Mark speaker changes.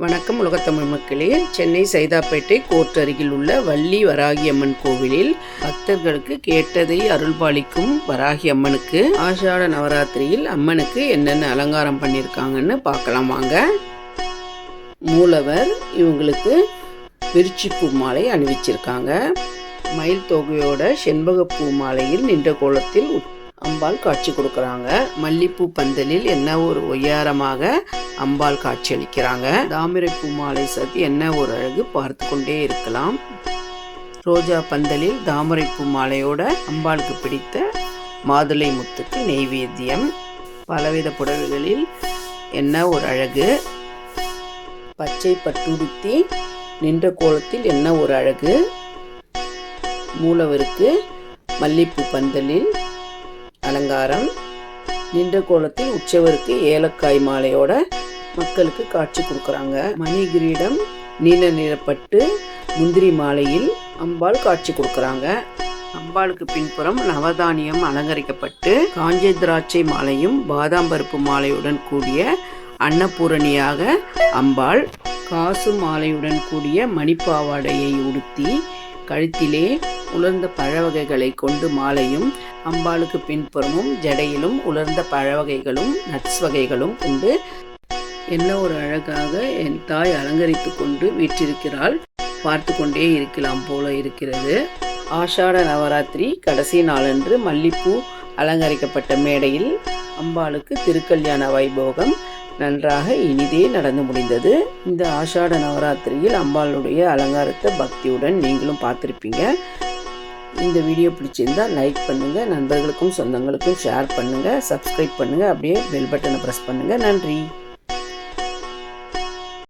Speaker 1: வணக்கம் உலகத்தமிழ் மக்களே. சென்னை சைதாப்பேட்டை கோர்ட் அருகில் உள்ள வள்ளி வராகி அம்மன் கோவிலில் பக்தர்களுக்கு கேட்டதை அருள்பாலிக்கும் வராகி அம்மனுக்கு ஆஷாட நவராத்திரியில் அம்மனுக்கு என்னென்ன அலங்காரம் பண்ணியிருக்காங்கன்னு பார்க்கலாம் வாங்க. மூலவர் இவங்களுக்கு விருச்சிப்பூ மாலை அணிவிச்சிருக்காங்க. மயில் தொகையோட செண்பகப்பூ மாலையில் நின்ற கோலத்தில் உட்- அம்பாள் காட்சி கொடுக்குறாங்க. மல்லிப்பூ பந்தலில் என்ன ஒரு ஒய்யாரமாக அம்பாள் காட்சி அளிக்கிறாங்க. தாமரைப்பூ மாலை சதி என்ன ஒரு அழகு பார்த்து கொண்டே இருக்கலாம். ரோஜா பந்தலில் தாமரைப்பூ மாலையோட அம்பாளுக்கு பிடித்த மாதுளை முத்துக்கு நெய்வேத்தியம். பலவித புடவைகளில் என்ன ஒரு அழகு? பச்சை பட்டுடுத்தி நின்ற கோலத்தில் என்ன ஒரு அழகு? மூலவருக்கு மல்லிப்பூ பந்தலில் அலங்காரம். நின்ற கோலத்தில் உற்சவருக்கு ஏலக்காய் மாலையோட மக்களுக்கு காட்சி கொடுக்குறாங்க. மணி கிரீடம் நீல நிறப்பட்டு முந்திரி மாலையில் அம்பாள் காட்சி கொடுக்குறாங்க. அம்பாளுக்கு பின்புறம் நவதானியம் அலங்கரிக்கப்பட்டு காஞ்ச திராட்சை மாலையும் பாதாம் பருப்பு மாலையுடன் கூடிய அன்னபூரணியாக அம்பாள் காசு மாலையுடன் கூடிய மணிப்பாவாடையை உடுத்தி கழுத்திலே உலர்ந்த பழ வகைகளை கொண்டு மாலையும் அம்பாளுக்கு பின்புறமும் ஜடையிலும் உலர்ந்த பழ வகைகளும் நட்ஸ் வகைகளும் கொண்டு என்ன ஒரு அழகாக என் தாய் அலங்கரித்து கொண்டு வீற்றிருக்கிறாள். பார்த்து கொண்டே இருக்கலாம் போல இருக்கிறது. ஆஷாட நவராத்திரி கடைசி நாளன்று மல்லிப்பூ அலங்கரிக்கப்பட்ட மேடையில் அம்பாளுக்கு திருக்கல்யாண வைபோகம் நன்றாக இனிதே நடந்து முடிந்தது. இந்த ஆஷாட நவராத்திரியில் அம்பாளுடைய அலங்காரத்தை பக்தியுடன் நீங்களும் பார்த்துருப்பீங்க. இந்த வீடியோ பிடிச்சிருந்தா லைக் பண்ணுங்கள் நண்பர்களுக்கும் சொந்தங்களுக்கும் ஷேர் பண்ணுங்கள் சப்ஸ்கிரைப் பண்ணுங்கள் அப்படியே பெல் பட்டனை ப்ரெஸ் பண்ணுங்கள் நன்றி.